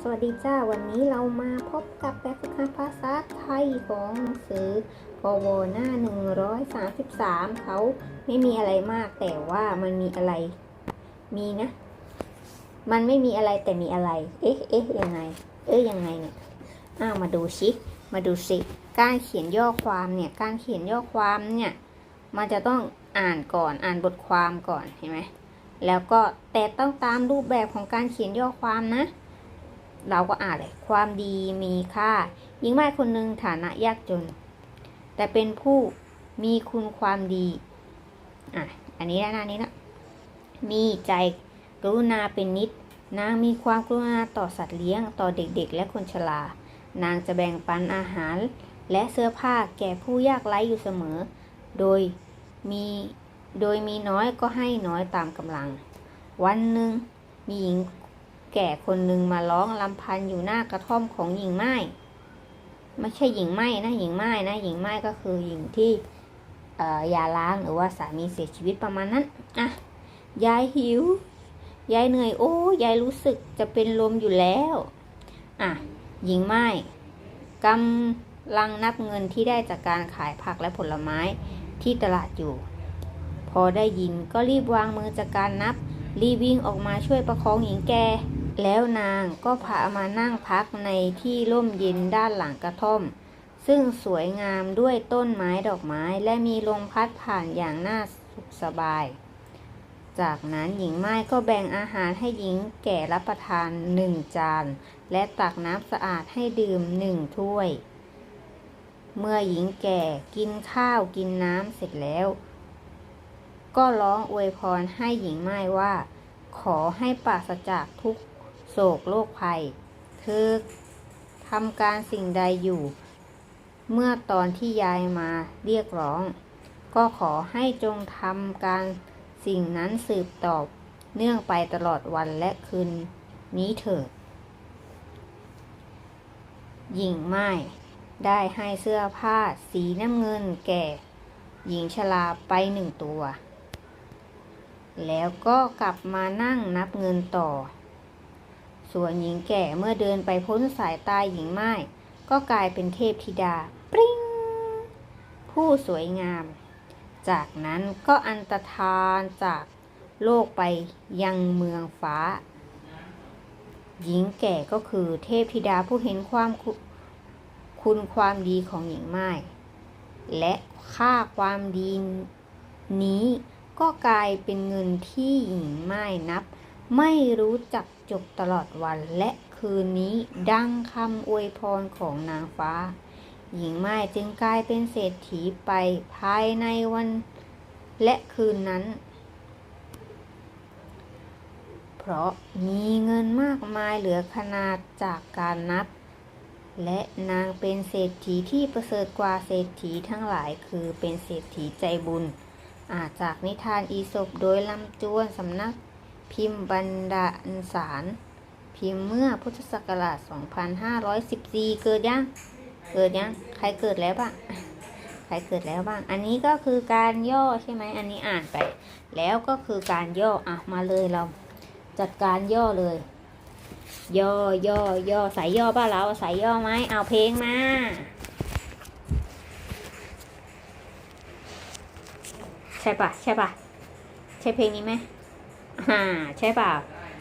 สวัสดีจ้า วันนี้เรามาพบกับแบบฝึกหัดภาษาไทยของหนังสือพวหน้า 133 เขาไม่มีอะไรมากแต่ว่ามันมีอะไร มีนะ มันไม่มีอะไรแต่มีอะไร เอ๊ะเอ๊ะยังไง เอ๊ะยังไงเนี่ยอ้าวมาดูชิ มาดูสิ การเขียนย่อความเนี่ย การเขียนย่อความเนี่ย มันจะต้องอ่านก่อน อ่านบทความก่อน เห็นไหม แล้วก็แต่ต้องตามรูปแบบของการเขียนย่อความนะ เราก็อ่านเลยความดีมีค่าหญิงไม้คนหนึ่งฐานะยากจน แต่เป็นผู้มีคุณความดีอะอันนี้นะหน้านี้นะมีใจกรุณาเป็นนิด นางมีความกรุณาต่อสัตว์เลี้ยงต่อเด็กๆ และคนชรานางจะแบ่งปันอาหารและเสื้อผ้าแก่ผู้ยากไร้อยู่เสมอ โดยมีโดยมีน้อยก็ให้น้อยตามกำลัง วันหนึ่งมีหญิง แก่คนหนึ่งมาร้องลำพันอยู่หน้ากระท่อมของหญิงไม้ไม่ใช่หญิงไม้นะหญิงไม้นะหญิงไม้ก็คือหญิงที่เอ่อยาร้างหรือว่าสามีเสียชีวิตประมาณนั้นอะยายหิว ยายเหนื่อยโอ้ยายรู้สึกจะเป็นลมอยู่แล้วอะหญิงไม้กำลังนับเงินที่ได้จากการขายผักและผลไม้ที่ตลาดอยู่ พอได้ยินก็รีบวางมือจากการนับรีบวิ่งออกมาช่วยประคองหญิงแก่ แล้วนางก็พามานั่งพักในที่ร่มเย็นด้านหลังกระท่อม ซึ่งสวยงามด้วยต้นไม้ดอกไม้และมีลมพัดผ่านอย่างน่าสุขสบาย จากนั้นหญิงไม้ก็แบ่งอาหารให้หญิงแก่รับประทานหนึ่งจาน และตักน้ำสะอาดให้ดื่มหนึ่งถ้วย เมื่อหญิงแก่กินข้าวกินน้ำเสร็จแล้ว ก็ร้องอวยพรให้หญิงไม้ว่า ขอให้ปราศจากทุก โศกโรคภัยเธอทำการสิ่งใดอยู่ เมื่อตอนที่ยายมาเรียกร้อง ก็ขอให้จงทำการสิ่งนั้นสืบตอบเนื่องไปตลอดวันและคืนนี้เถิดหญิงไม้ได้ให้เสื้อผ้าสีน้ำเงินแก่ หญิงชราไปหนึ่งตัว แล้วก็กลับมานั่งนับเงินต่อ ส่วนหญิงแก่เมื่อเดินไปพ้นสายตาหญิงไม้ก็กลายเป็นเทพธิดา ปริ้งผู้สวยงาม จากนั้นก็อันตรธานจากโลกไปยังเมืองฟ้า หญิงแก่ก็คือเทพธิดาผู้เห็นความคุคุณความดีของหญิงไม้และค่าความดีนี้ก็กลายเป็นเงินที่หญิงไม้นับ ไม่รู้จักจบตลอดวันและคืนนี้ดังคำอวยพรของนางฟ้า หญิงไม้จึงกลายเป็นเศรษฐีไปภายในวันและคืนนั้น เพราะมีเงินมากมายเหลือขนาดจากการนับ และนางเป็นเศรษฐีที่ประเสริฐกว่าเศรษฐีทั้งหลายคือเป็นเศรษฐีใจบุญ อาจากนิทานอีสปโดยลำจวนสำนัก พิมพ์บรรดาอันสารพิมพ์เมื่อพุทธศักราช 2514 เกิดยัง เกิดยัง ใครเกิดแล้วบ้าง ใครเกิดแล้วบ้าง อันนี้ก็คือการย่อใช่ไหม อันนี้อ่านไป แล้วก็คือการย่อ อะ มาเลยเราจัดการย่อเลย ย่อย่อย่อใส่ย่อป่ะเราใส่ย่อไหมเอาเพลงมาใช่ปะใช่ปะใช่เพลงนี้ไหม อ่าใช่ป่ะ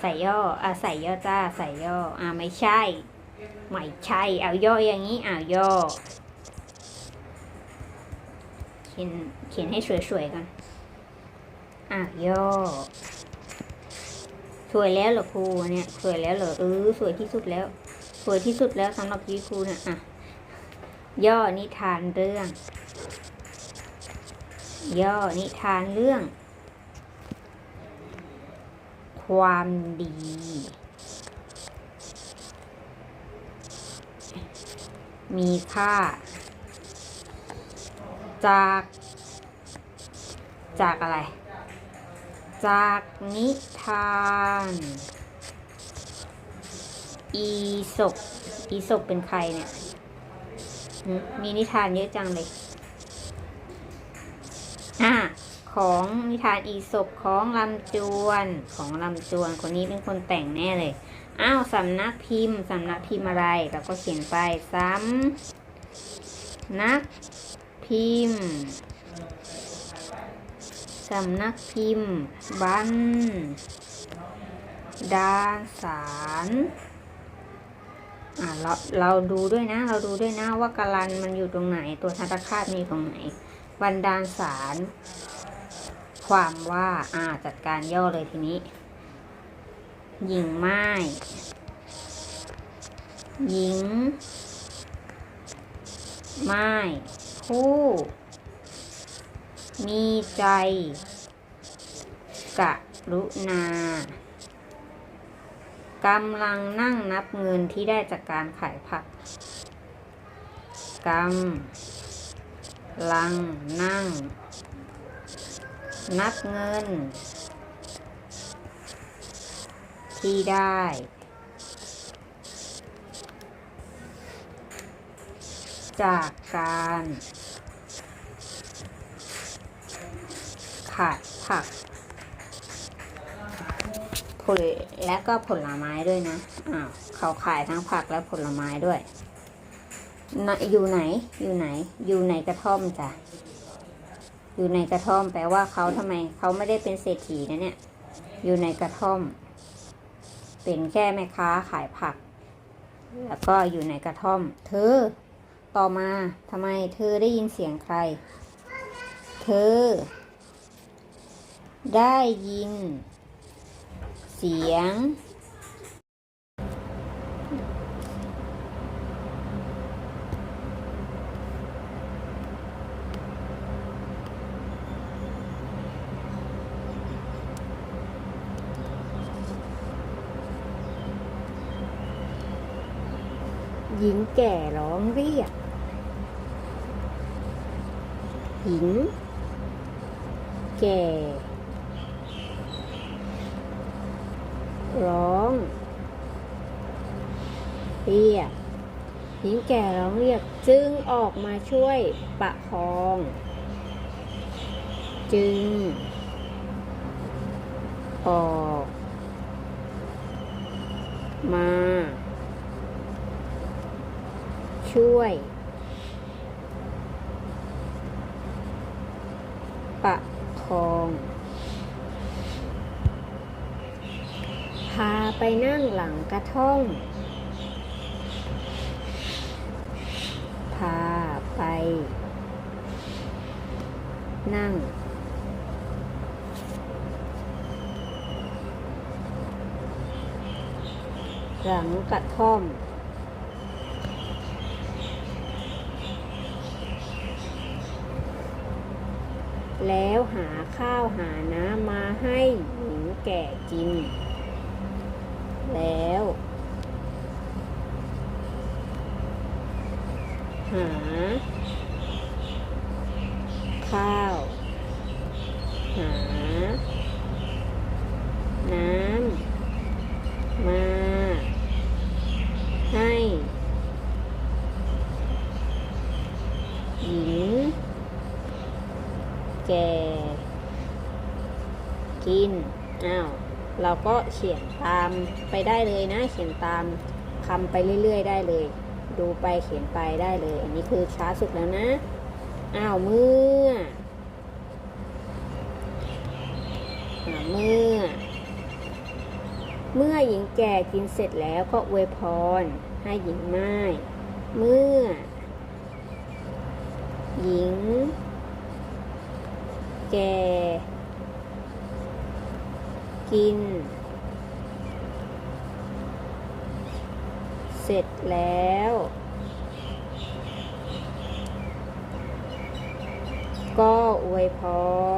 ใส่ย่ออะใส่ย่อจ้าใส่ย่ออ่าไม่ใช่ ไม่ใช่ เอาย่ออย่างนี้อ่าย่อ เขียนเขียนให้สวยๆกันอะย่อ สวยแล้วเหรอครูเนี่ย สวยแล้วเหรอเออสวยที่สุดแล้ว สวยที่สุดแล้วสำหรับพี่ครูเนี่ยอะย่อนิทานเรื่อง ย่อนิทานเรื่อง ความดี มีค่า จาก จากอะไร จากนิทาน อีศกอีศกเป็นใครเนี่ย มีนิทานเยอะจังเลย อะ ของนิทานอีศบของลำจวนของลำจวนคนนี้เป็นคนแต่งแน่เลย อ้าวสำนักพิมพ์สำนักพิมพ์อะไรเราก็เขียนไปสำนักพิมพ์สำนักพิมพ์ บันดาสารอ่าเราเราดูด้วยนะ เราดูด้วยนะว่ากาลันมันอยู่ตรงไหนตัวทัตคาตมีตรงไหน บันดาลสาร ความว่าอ่าจัดการย่อเลยทีนี้ หญิงไม้หญิง ไม้ผู้ มีใจ กะรุณากำลังนั่งนับเงินที่ได้จากการขายผักกำลังนั่ง นับเงิน ที่ได้ จากการขายผักผลและก็ผลไม้ด้วยนะ อ้าว เขาขายทั้งผักและผลไม้ด้วย อยู่ไหน อยู่ไหน อยู่ในกระท่อมจ้ะ อยู่ในกระท่อม แปลว่าเขาทำไม เขาไม่ได้เป็นเศรษฐีนะเนี่ย อยู่ในกระท่อม เป็นแค่แม่ค้าขายผัก แล้วก็อยู่ในกระท่อม เธอ ต่อมาทำไม เธอได้ยินเสียงใคร เธอ ได้ยิน เสียง หญิงแก่ร้องเรียก หญิง แก่ ร้อง เรียก หญิงแก่ร้องเรียก จึงออกมาช่วยประคอง จึง ออก มา ช่วย ประคอง พาไปนั่งหลังกระท่อม พาไป นั่งหลังกระท่อม แล้วหาข้าวหาน้ำมาให้หญิงแก่กิน แล้ว หา ข้าว หา น้ำ มา ให้ หญิง แก่ กิน อ้าว เราก็เขียนตามไปได้เลยนะ เขียนตามคำไปเรื่อย ๆ ได้เลย ดูไปเขียนไปได้เลย อันนี้คือช้าสุดแล้วนะ อ้าวเมื่อเมื่อ เมื่อหญิงแก่กินเสร็จแล้วก็อวยพร ให้หญิงไม้เมื่อ หญิง แก่ กิน เสร็จแล้ว ก็อวยพ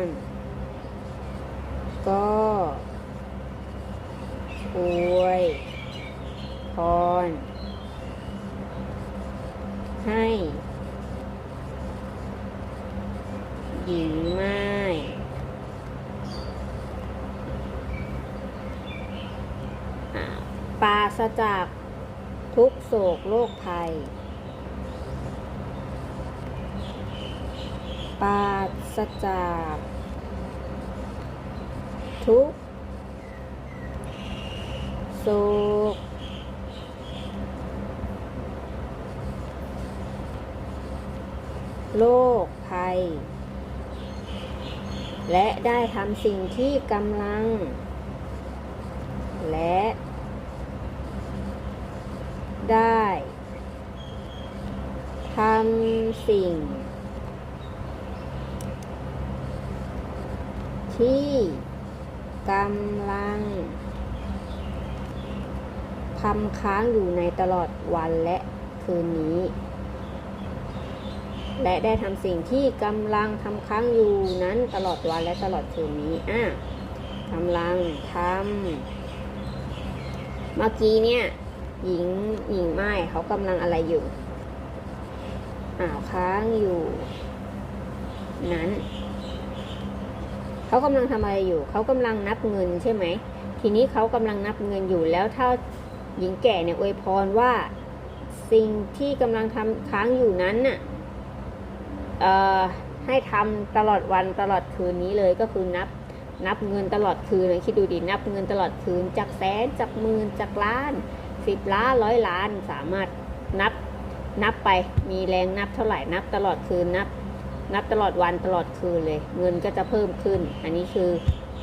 ร ก็อวยพร ให้ หญิงไม้อ่า ปราศจากทุกโศกโรคภัยปราศจากทุกโศโศกโรคภัย และได้ทำสิ่งที่กำลัง และ ได้ทำสิ่ง ที่กำลังทำค้างอยู่ในตลอดวันและคืนนี้ และได้ทำสิ่งที่กำลังทำค้างอยู่นั้นตลอดวันและตลอดคืนนี้อะกำลังทำเมื่อกี้เนี่ย หญิงหญิงไม้เขากำลังอะไรอยู่อ่าวค้างอยู่ นั้น เขากำลังทำอะไรอยู่ เขากำลังนับเงินใช่ไหม ทีนี้เขากำลังนับเงินอยู่แล้วถ้าหญิงแก่เนี่ยอวยพรว่าสิ่งที่กำลังทำค้างอยู่นั้นน่ะเอ่อให้ทำตลอดวันตลอดคืนนี้เลยก็คือนับนับเงินตลอดคืนเลยคิดดูดินับเงินตลอดคืนจากแสนจากหมื่นจากล้าน สิบล้านร้อยล้านสามารถนับนับไปมีแรงนับเท่าไหร่นับตลอดคืนนับ นับตลอดวันตลอดคืนเลย เงินก็จะเพิ่มขึ้น อันนี้คือ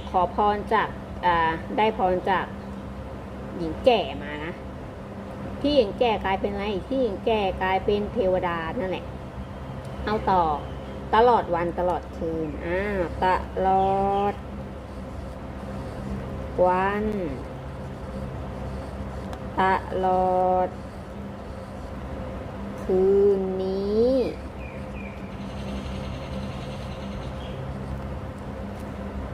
ขอพรจากอ่าได้พรจากหญิงแก่มานะที่หญิงแก่กลายเป็นอะไรที่หญิงแก่กลายเป็นเทวดานั่นแหละเอาต่อตลอดวันตลอดคืนอ่าตลอด วัน ตลอด คืนนี้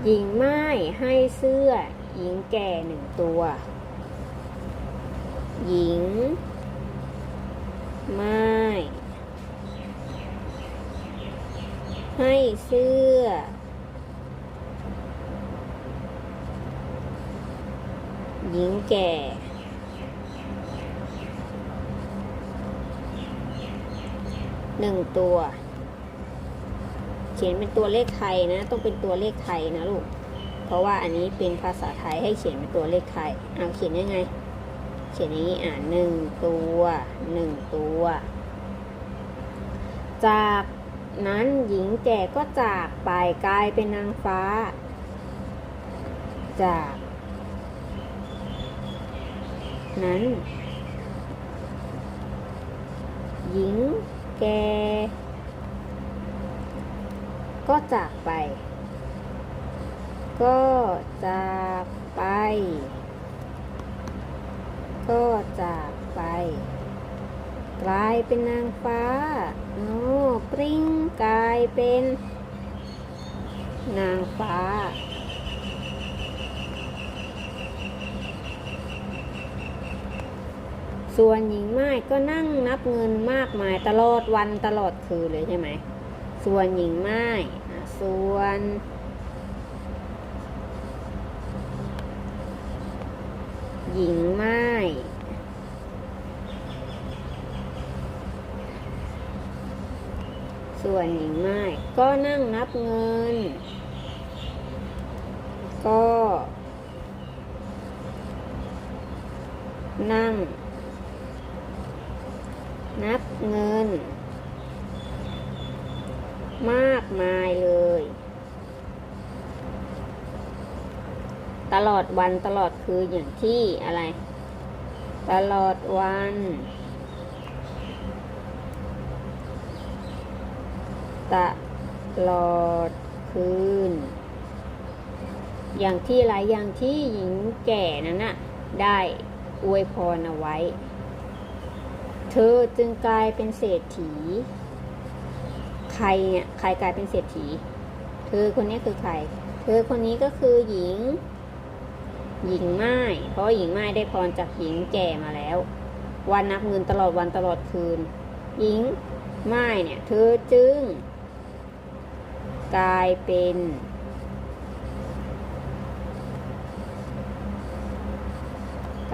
หญิงไม้ให้เสื้อ หญิงแก่หนึ่งตัว หญิง ไม้ให้เสื้อ หญิงแก่ หนึ่งตัว เขียนเป็นตัวเลขไทยนะ ต้องเป็นตัวเลขไทยนะลูก เพราะว่าอันนี้เป็นภาษาไทยให้เขียนเป็นตัวเลขไทย เอาเขียนยังไง เขียนอย่างนี้อ่านหนึ่งตัวหนึ่งตัว จากนั้นหญิงแก่ก็จากไปกลายเป็นนางฟ้า จาก นั้น หญิง แก ก็จากไป ก็จากไป ก็จากไป กลายเป็นนางฟ้าโอ้ปริ้งกลายเป็น นางฟ้า ส่วนหญิงไม้ก็นั่งนับเงินมากมายตลอดวันตลอดคืนเลยใช่ไหม ส่วนหญิงไม้ส่วน หญิงไม้ส่วนหญิงไม้ก็นั่งนับเงิน ก็ นั่ง นับเงิน มากมายเลย ตลอดวันตลอดคืนอย่างที่อะไร ตลอดวัน ตลอดคืน อย่างที่อะไรอย่างที่หญิงแก่นั้นน่ะ ได้อวยพรเอาไว้ เธอจึงกลายเป็นเศรษฐี ใครเนี่ยใครกลายเป็นเศรษฐี เธอคนนี้คือใคร เธอคนนี้ก็คือหญิง หญิงไม้เพราะหญิงไม้ได้พรจากหญิงแก่มาแล้ว วันนับเงินตลอดวันตลอดคืน หญิงไม้เนี่ย เธอจึง กลายเป็น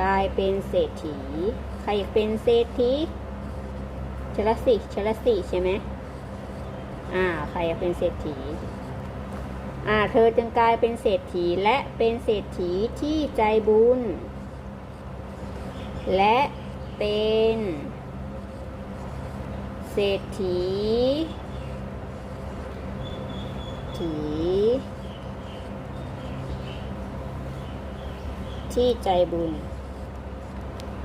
กลายเป็นเศรษฐี ใครอยากเป็นเศรษฐีชลสิชลสิใช่ไหมอ่า ใครอยากเป็นเศรษฐี อ่า เธอจึงกลายเป็นเศรษฐีและเป็นเศรษฐีที่ใจบุญ และเป็นเศรษฐีถีที่ใจบุญ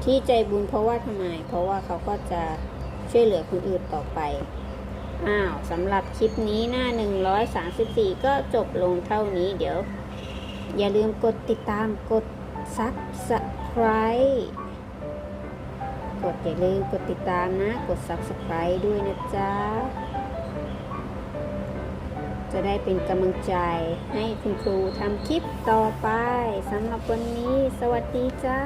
ที่ใจบุญเพราะว่าทำไม เพราะว่าเขาก็จะช่วยเหลือคนอื่นต่อไป อ้าวสำหรับคลิปนี้หน้า 134 ก็จบลงเท่านี้เดี๋ยว อย่าลืมกดติดตามกด subscribe กดอย่าลืมกดติดตามนะ กด subscribe ด้วยนะจ๊ะ จะได้เป็นกำลังใจให้คุณครูทำคลิปต่อไปสำหรับวันนี้ สวัสดีจ้า